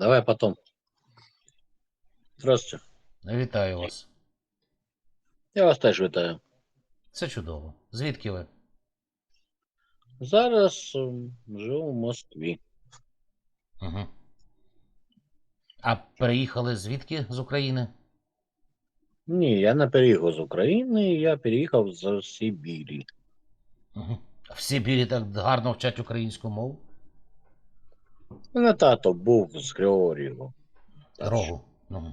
Давай потом. Здравствуйте. Вітаю вас. Я вас теж вітаю. Це чудово. Звідки ви? Зараз ем, живу в Москві. Угу. А переїхали звідки з України? Ні, я не переїхав з України, я переїхав з Сибірі. Угу. В Сибірі так гарно вчать українську мову. Мене тато був з Георгієва. Так Рогу. Угу.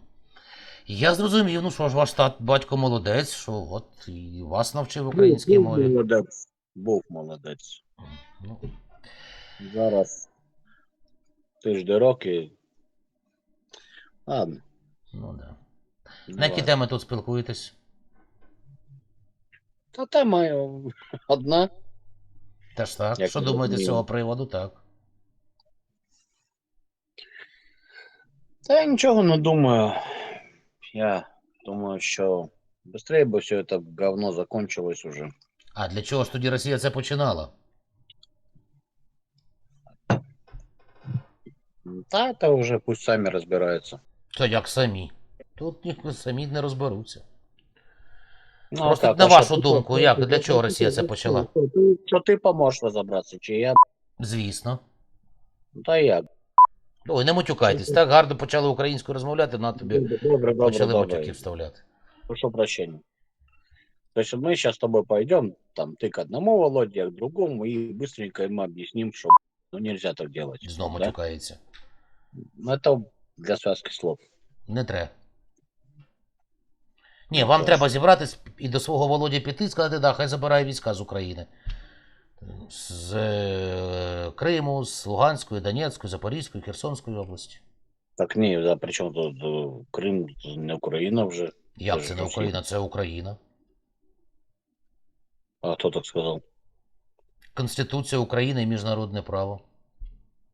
Я зрозумів, ну що ж, ваш тат, батько молодець, що от і вас навчив українській був мові. молодець. Був молодець. Ну, Зараз тиждень роки. Ладно. ну да. На які теми тут спілкуєтесь? Та тема одна. Теж так. Як що думаєте з цього приводу? Так. Та я нічого не думаю. Я думаю, що швидше би все це говно закончилось уже. А для чого ж тоді Росія це починала? Та це вже пусть самі розбираються. Та як самі? Тут ніхто самі не розберуться. Ну, Просто так, на вашу ти- думку, ти- як, ти- для ти- чого ти- Росія ти- це почала? Що ти поможеш розібратися, чи я? Звісно. Та як? Ой, не матюкайтесь. Так гарно почали українською розмовляти, на тобі Добре, добре, добре. почали добре. матюки вставляти. Прошу прощения. То есть мы сейчас с тобой пойдем, там, ты к одному Володе, я к другому, и быстренько ему объясним, что ну, нельзя так делать. Знову да? матюкається. Ну, Это для связки слов. Не треба. Ні, вам треба зібратись і до свого Володі піти і сказати, да, хай забирає війська з України. З е, Криму, з Луганської, Донецької, Запорізької, Херсонської області. Так не, да, причем тут э, Крым, не Украина уже. Як Це це ж не Росія. Україна? Це Україна. А кто так сказал? Конституція України і міжнародне право.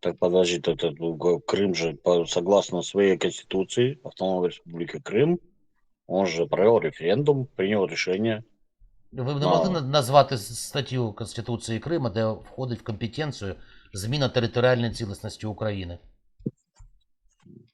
Так подожди, это, это, ну, Г- Крым же, по- согласно своей конституции, Автономной Республики Крым, он же провел референдум, принял решение. ви б не могли на- назвати статтю Конституції Криму, де входить в компетенцію зміна територіальної цілісності України?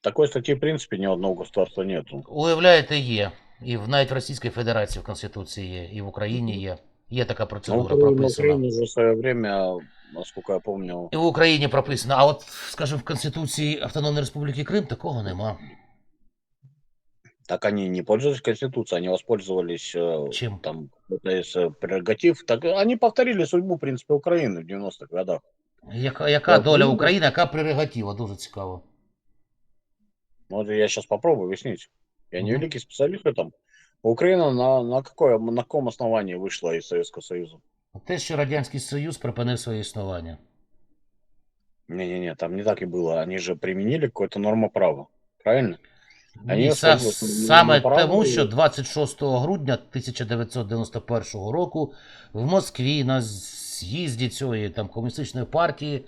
Такой статьи, в принципе, ни одного государства нету. Уявляєте, є. І в навіть в Російській Федерації в Конституції є, і в Україні є. Є така Ну, процедура в прописана. Украине уже в свое время, насколько я помню, І в Україні прописано. А от, скажімо, в Конституції Автономної Республіки Крим такого нема. так они не пользовались Конституцией, они воспользовались э, Чем? там это из э, прерогатив. Так они повторили судьбу, в принципе, Украины в 90-х годах. Яка, яка Так, доля ну, України, яка прерогатива? Дуже цікаво. Ну, Вот я сейчас попробую объяснить. Я не Мгм. великий специалист в этом. Украина на, на, какое, на каком основании вышла из Советского Союза? Те, що Радянський Союз припинив своє існування. Не-не-не, там не так и было. Они же применили какую-то норму права. Правильно? Они Ні, са- саме тому, що 26 грудня 1991 року в Москві на з'їзді цієї там комуністичної партії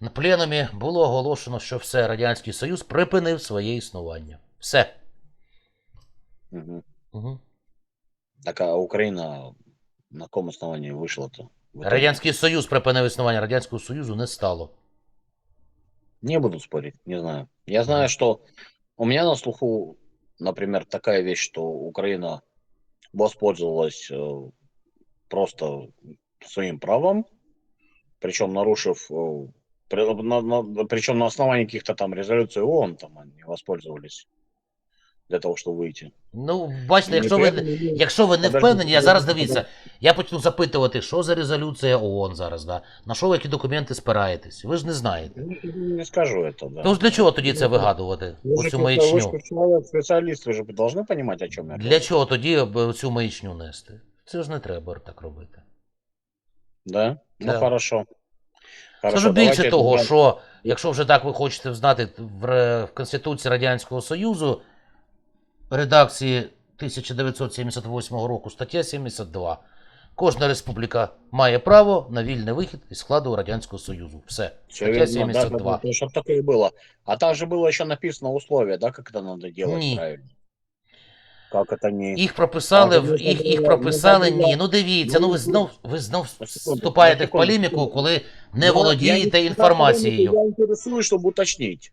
на пленумі було оголошено, що все Радянський Союз припинив своє існування. Все. Мгм. Угу. Так а Украина на каком основании вышла-то? Радянський Союз припинив існування Радянського Союзу не стало. Не буду спорить, не знаю. Я знаю, что у меня на слуху, например, такая вещь, что Украина воспользовалась э, просто своим правом, причем нарушив, э, при- на, на- причем на основании каких-то там резолюций ООН там они воспользовались для того, чтобы выйти. Ну, бачите, якщо Не ви, прямо, ну, якщо ви не подожди, впевнені, я подожди, зараз подожди. дивіться, я почну запитувати, що за резолюція ООН зараз, да? на що ви які документи спираєтесь? Ви ж не знаєте. ну, Не скажу это, да. Тож для чого тоді це вигадувати? Вы же Оцю как-то- вы же маячню? как человек, специалист, вы же должны понимать, о чем я Для говорю. чого тоді б цю маячню нести? Це ж не треба так робити. Да? Ну, Да. хорошо. Скажу більше давайте того, тогда- що якщо вже так ви хочете знати, в, ре- в Конституції Радянського Союзу редакції 1978 року стаття 72. Кожна республіка має право на вільний вихід із складу Радянського Союзу. Все. Всё Стаття верно, да, 72. да, да, чтобы так и было. А там же было еще написано условие, да, как это надо делать Не. правильно. Как это не... Їх прописали, А, в ну, їх, це їх було- прописали. ну, це було- Ні, ну дивіться, ну ви ну, знов ви знов секунду, вступаєте на в секунду, полеміку, секунду. коли не Ну, я володієте не- інформацією. Я интересуюсь, чтобы уточнить.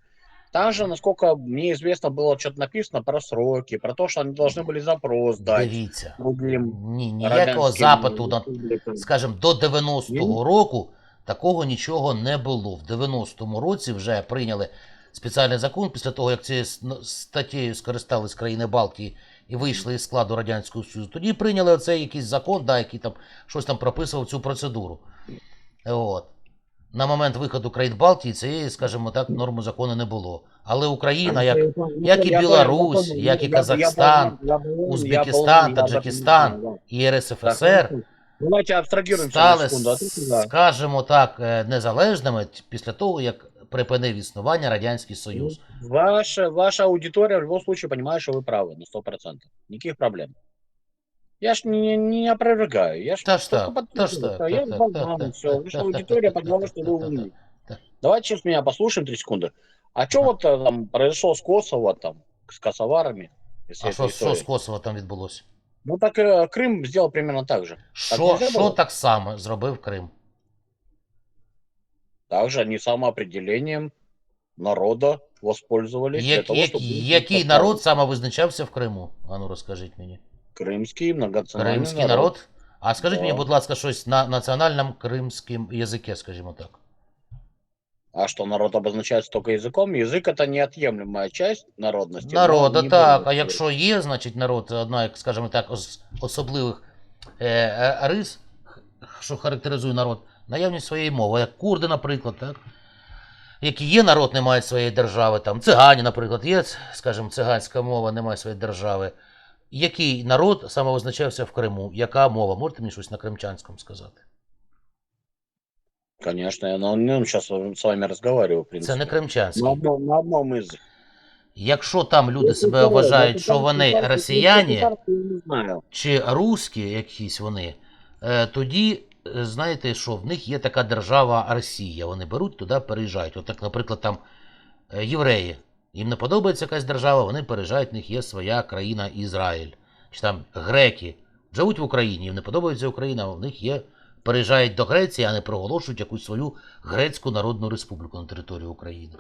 Там же, насколько мне известно, было что-то написано про сроки, про то, что они должны были запрос дать Дивіться. другим Ні, ніякого радянським запиту на республікам. скажімо, до 90-го року такого нічого не було. В 90-му році вже прийняли спеціальний закон після того, як цією с- ну, статтєю скористались країни Балтії і вийшли із складу Радянського Союзу. Тоді прийняли оцей якийсь закон, да, який там щось там прописував цю процедуру. От. На момент виходу країн Балтії цієї, скажімо так, норми закону не було. Але Україна, як як і Я Білорусь, понял, як і я- я Казахстан, понял, я понял, я Узбекистан, понял, я Таджикистан понял, да. і РСФСР Так, Давайте абстрагируемся стали, на секунду. от этого. скажімо так, е, незалежними т- після того, як припинив існування Радянський Союз. Ваша, ваша аудитория в любом случае понимает, что вы правы на 100%. Никаких проблем. Я ж не, не опровергаю. Я ж Та ж только так, та ж подтверждаю. так, Я та- вам та- дам та- всё. та- Ваша та- аудитория та- поняла, что та- вы та- умны. та- Давайте сейчас меня послушаем три секунды. А что вот э, там произошло с Косово, там, с косоварами? если А эта що, що история? з Косово там відбулося? Ну так э, Крым сделал примерно так же. Що, нельзя що було? так само зробив Крим? Также они самоопределением народа воспользовались для Як, того, як, чтобы... який народ самовизначався в Криму? Ану, розкажіть мені. Крымский многонациональный Кримський народ? А скажіть Да. мені, будь ласка, щось на національному кримському язикі, скажімо так. А что народ обозначается только языком? Язык это неотъемлемая часть народности. но Народа, не так. более А якщо є, значить народ, це одна, як скажімо так, ос- особливих е, е, рис, х- що характеризує народ, наявність своєї мови, як курди, наприклад, так? Які є народ, не мають своєї держави, там цигані, наприклад, є, скажімо, циганська мова, не має своєї держави. Який народ самовизначався в Криму? Яка мова? Можете мені щось на кримчанському сказати? Конечно, я на нем сейчас с вами в Це не кримчанський. На на одном языке. Якщо там люди себе вважають, що вони росіяни, чи русські якісь вони, е, тоді е, знаєте, що в них є така держава Росія. Вони беруть туди, переїжджають. От так, наприклад, там е, євреї. Їм не подобається якась держава, вони переїжджають, в них є своя країна Ізраїль. Чи там греки живуть в Україні, їм не подобається Україна, в них є. Переїжджають до Греції, а не проголошують якусь свою Грецьку Народну Республіку на території України.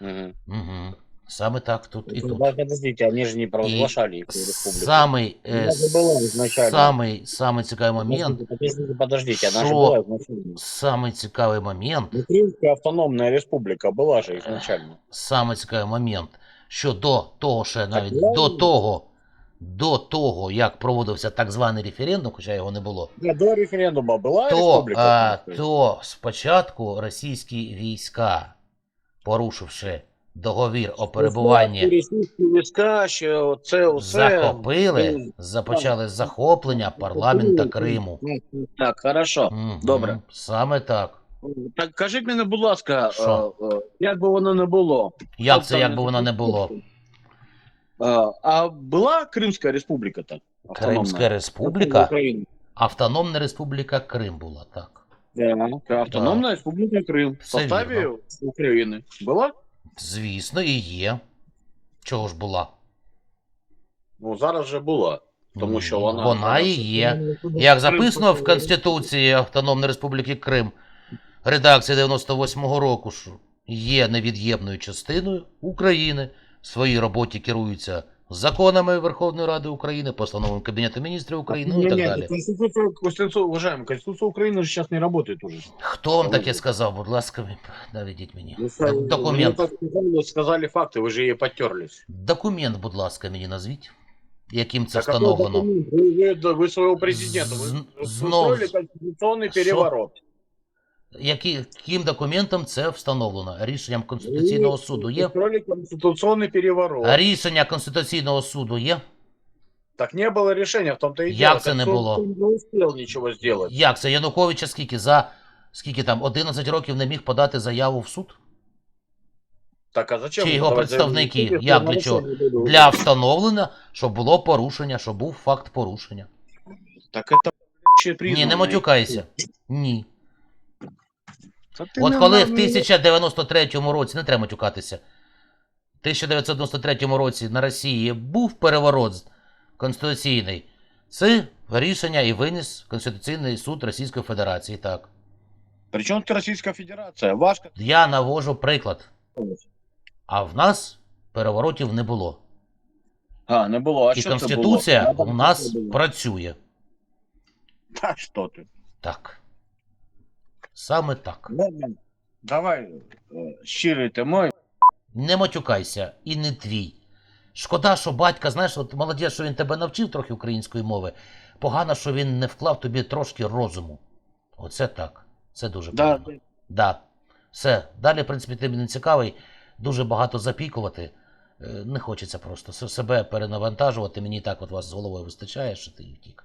Угу. Угу. Саме так тут і тут. Да, подождите, они же не провозглашали их республику. Самий, е, Вона ж була ізначально. самий, самий цікавий момент, Подождите, подождите, подождите, она же Шо? была изначально. самий цікавий момент, Ну, Крымская автономная республика была же изначально. самий цікавий момент, що до того, ще навіть я- до того, до того, як проводився так званий референдум, хоча його не було, Да, до референдума была то, республика. а, Крымская? то спочатку російські війська, порушивши договір о перебуванні, Російські війська, ще це усе. захопили, започали захоплення парламента Криму. Так, хорошо. Мгм. Добре. Саме так. Так кажіть мені, будь ласка, Що? е, е, як би воно не було. Як це, як би воно не було? Е, А була Кримська республіка так? Кримська республіка. Автономна Республіка Крим була, так. Да, Автономна республіка Крим. В Все составі вірно. України. Була? Звісно, і є. Чого ж була? Ну, зараз же була. Тому що вона. Вона і є. Як записано в Конституції Автономної Республіки Крим, редакція 98-го року, що є невід'ємною частиною України, в своїй роботі керуються законами Верховної Ради України, постановами Кабінету міністрів України ну, і так Не-не, далі. Конституция, Конституция, уважаемый, Конституция Украины же сейчас не работает уже. Хто вам таке сказав? Будь ласка, наведіть мені. Ну, Так, Вы Документ. так сказали, сказали факты, вы же ей потерлись. Документ, будь ласка, мені назвіть. Яким це Так какой встановлено? документ? Вы, вы- да, вы своего президента, вы, З- вы знов- устроили конституционный Що? переворот. Які, яким документом це встановлено? Рішенням Конституційного Вы суду є? Устроили конституционный переворот. А рішення Конституційного суду є? Так не было решения, в том-то и Як дело. це не Конституция було? Не успел ничего сделать. Як це Януковича скільки? За скільки там 11 років не міг подати заяву в суд? Так, а зачем? Чи вы його давать представники? заявление, если Як для нарушение чого? было? Для встановлення, що було порушення, що був факт порушення. Так это вообще Ні, признано. не матюкайся. Ні. Та От коли в 1093 році, не треба матюкатися, в 1993 році на Росії був переворот, Конституційний. Це рішення і виніс Конституційний суд Російської Федерації. Так. Причем тут Российская Федерация? Ваш Я навожу приклад. А в нас переворотів не було. А, не було. А і що це Конституція було? у нас працює. Та що ти? Так. Саме так. Давай, е, щирий ти мой. Не матюкайся і не твій. Шкода, що батька, знаєш, от молодець, що він тебе навчив трохи української мови. Погано, що він не вклав тобі трошки розуму. Оце так. Це дуже Да, погано. Да. Все. Далі, в принципі, ти не цікавий. Дуже багато запікувати. Е, Не хочеться просто себе перенавантажувати. Мені так от вас з головою вистачає, що ти втік.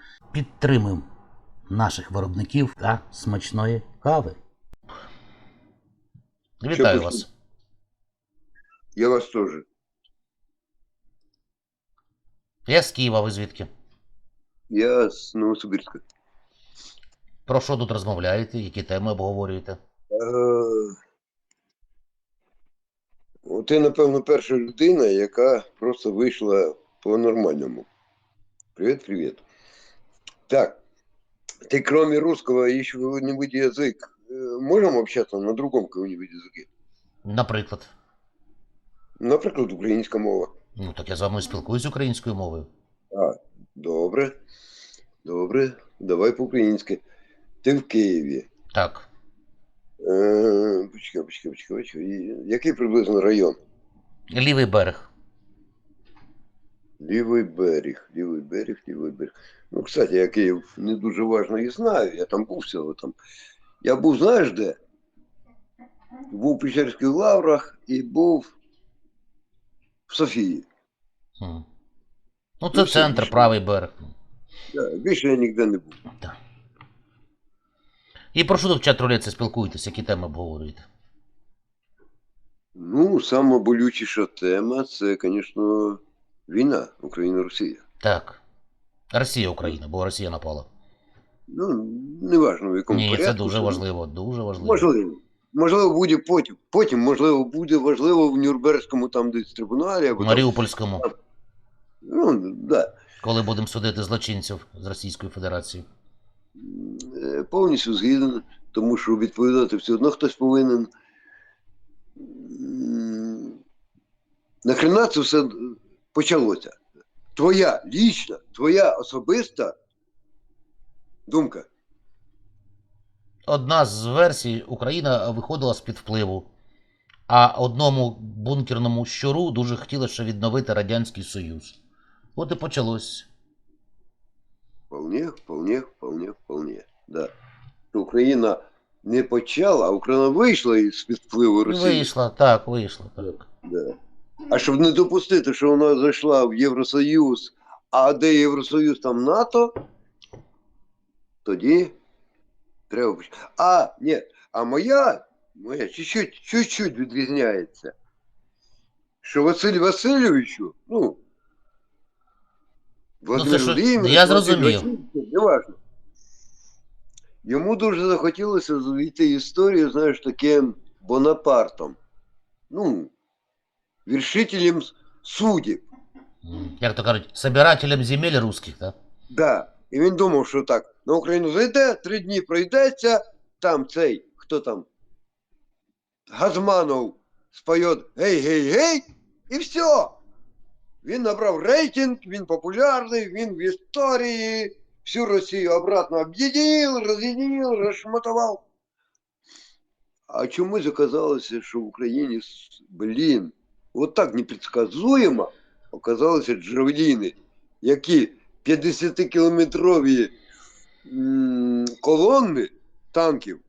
Підтримуємо наших виробників та смачної кави. Вітаю Що вас. Я вас тоже. Я з Києва, ви звідки? Я з Новосибирська. Про що тут розмовляєте? Які теми обговорюєте? Е, ти, напевно, перша людина, яка просто вийшла по-нормальному. Привіт, привіт. Так, ты кроме русского еще какой-нибудь язык э, можем общаться на другом каком-нибудь языке? Наприклад. Наприклад, українська мова. Ну так я з вами спілкуюсь українською мовою. А, добре. Добре. Давай по-українськи. Ти в Києві. Так. Е, Почекай, почекай, почекай, почекай. І Який приблизно район? Лівий берег. Лівий берег, лівий берег, лівий берег. Ну, кстати, я Київ не дуже важно і знаю. Я там був всього там. Я був, знаєш де? Був у Печерських лаврах і був в Софії. Хм. Ну, це Ну, центр, більше. правий берег. Да, більше я ніде не був. Так. І про що в чат рулетці спілкуєтесь, які теми обговорюєте? Ну, сама болючіша тема це, звісно, війна Україна-Росія. Так. Росія, Україна, бо Росія напала. Ну, неважно в якому Ні, порядку. це дуже важливо, дуже важливо. Можливо. Можливо, буде потім. Потім, можливо, буде важливо в Нюрнберзькому там десь трибуналі, або там, Маріупольському, ну, да. коли будемо судити злочинців з Російської Федерації. Е, Повністю згіден, тому що відповідати все одно хтось повинен. Нахрена це все почалося? Твоя лічна, твоя особиста думка. Одна з версій Україна виходила з-під впливу, а одному бункерному щуру дуже хотілося відновити Радянський Союз. От і почалось. Вполне, вполне, вполне, вполне. Да. Україна не почала, а Україна вийшла із під впливу Росії. Вийшла, так, вийшла, так. Да. А щоб не допустити, що вона зайшла в Євросоюз, а де Євросоюз, там НАТО, тоді треба. А, ні, а моя, моя чуть-чуть, чуть-чуть відрізняється. Що Василь Васильовичу, ну, Владимир що- Володимирович, я зрозумів. Неважно. Йому дуже захотілося увійти історію, знаєш, таким Бонапартом. Ну, вершителем судеб. М, Як то кажуть, собирателем земель русських, так? Да. І він думав, що так, на Україну зайде, три дні пройдеться, там цей, хто там, Газманов споє гей-гей-гей, і все. Він набрав рейтинг, він популярний, він в історії, всю Росію обратно об'єднав, роз'єднав, розшматував. А чомусь оказалося, що в Україні, с- блін, от так непредсказуемо оказалися джавеліни, які 50-кілометрові м, колонни танків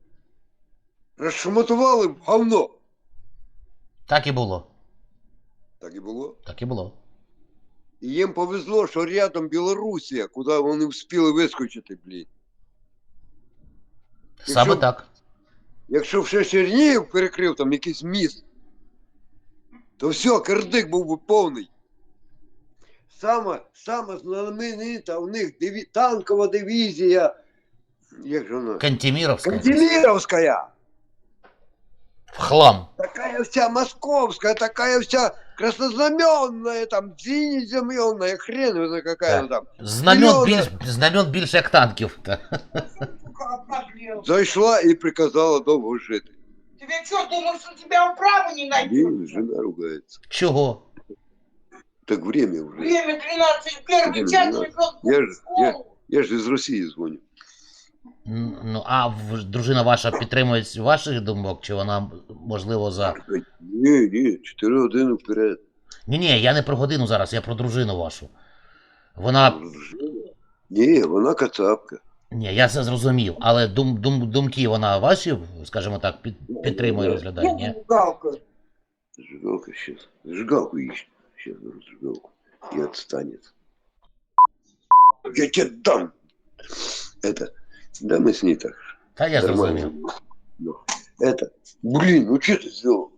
розшматували в говно. Так і було. Так і було. Так і було. І їм повезло, що рядом Білорусія, куди вони встигли вискочити, блін. Саме Якщо- так. Якщо ще Чернігів перекрив там якийсь міст, то все, кирдик був би повний. Саме, саме знаменита у них диві... танкова дивізія. Як же вона? Кантеміровська. Кантемировская. В хлам. Такая вся московская, такая вся краснознаменная, там, сине-знаменная, хрен его знает какая она там. Знамен, Серйозно? більш, знамен більше як танків. Та. Зайшла і приказала довго жити. Тебе что, думаешь, что тебя управа не найдет? Жена ругается. Чого? Так время уже. Время 13, первый час ребенку я же- школу. Я же из России звоню. М, Ну, а в- дружина ваша підтримує ваших думок, чи вона, можливо, за. Ні, ні, 4 години вперед. Ні, ні, я не про годину зараз, я про дружину вашу. Вона. Ні, вона кацапка. Ні, я це зрозумів, але дум, дум, думки вона ваші, скажімо так, під, підтримує, розглядає, ні? Ну, галка. Зажигалка сейчас. Зажигалку ищет. Сейчас беру зажигалку. И отстанет. Я тебе дам. Это. Да мы с ней так. Та я зрозумів. Нормально. Ну, Это. Блин, ну что ты сделал?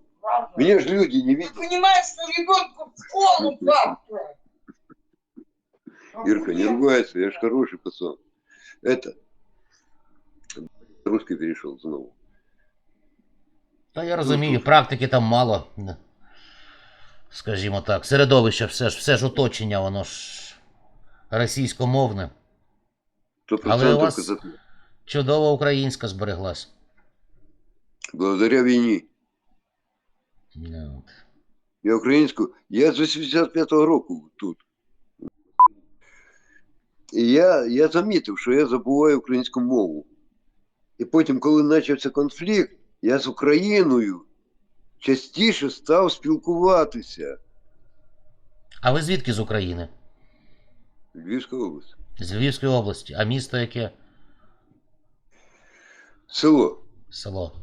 Меня же люди не Ты видят. понимаешь, что ребенку в школу завтра? Ирка, не ругайся, я же хороший пацан. Это. Русский перешел снова. Та я розумію, практики там мало. Скажімо так, середовище, все ж, все ж оточення, воно ж російськомовне. Але у вас-. Чудова українська збереглась. Благодаря війні. Ну. Я українську. Я з 85-го року тут. І я, я замітив, що я забуваю українську мову. І потім, коли почався конфлікт, я з Україною частіше став спілкуватися. А ви звідки з України? Львівська область. З Львівської області. А місто яке? Село. Село.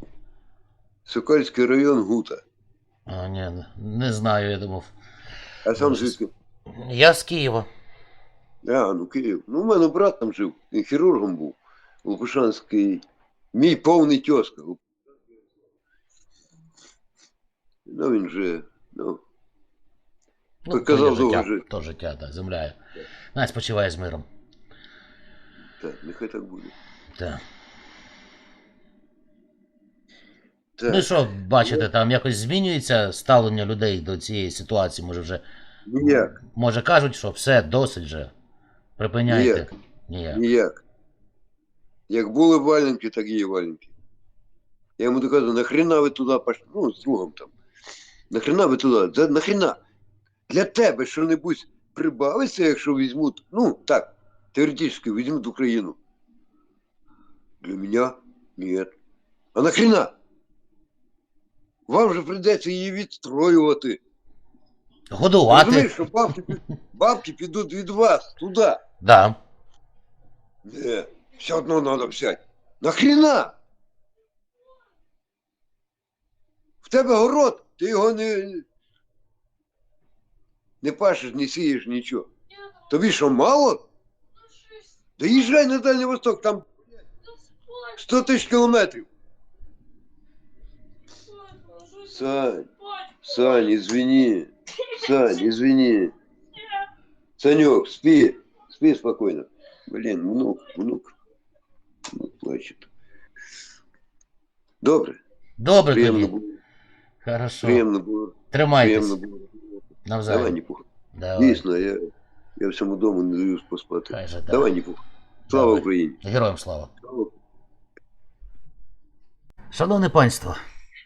Сокальський район Гута. А, ні, не знаю, я думав. А сам звідки? Я з Києва. А, ну Київ. Ну, у мене брат там жив, він хірургом був. Лопушанський. Мій повний тьоска. Ну, він же, ну, Ну, Ти казав, то життя, то життя, так, земля. Навіть спочиває з миром. так, нехай так буде. Так. Так, Ну і що, бачите, там якось змінюється ставлення людей до цієї ситуації. Може вже. ніяк, Може кажуть, що все, досить же. Припиняйте. Ніяк. Ніяк. ніяк. Як були валенки, так і є валенки. Я йому доказую, нахрена ви туди пішли, ну, з другом там. Нахрена ви туди, За- нахрена? Для тебе що-небудь прибавиться, якщо візьмуть, ну, так, теоретично візьмуть Україну. Для меня нет. А нахрена? Вам же прийдеться її відстроювати. Годувати. Розумієш, що бабки, бабки підуть від вас туди. Да. Не, все одно надо взять. Нахрена? В тебе город, ти його не. Не пашеш, не сієш нічого. Тобі що, мало? Да їжджай на Дальній Восток, там 100 тисяч кілометрів. Сань, Сань, извини. Сань, извини. Санек, спи. Спи спокойно. Блин, внук, внук. Внук плачет. Добре. Добре Приємно тоді. було. Хорошо. Приємно було. Тримайтесь. Приємно було. Давай, Навзаєм. не пуха. Давай. Дійсно, я, я всьому дому не даю поспати. Хай же так. Давай, не пуха. Слава Давай. Україні. Героям слава. Слава Шановне панство,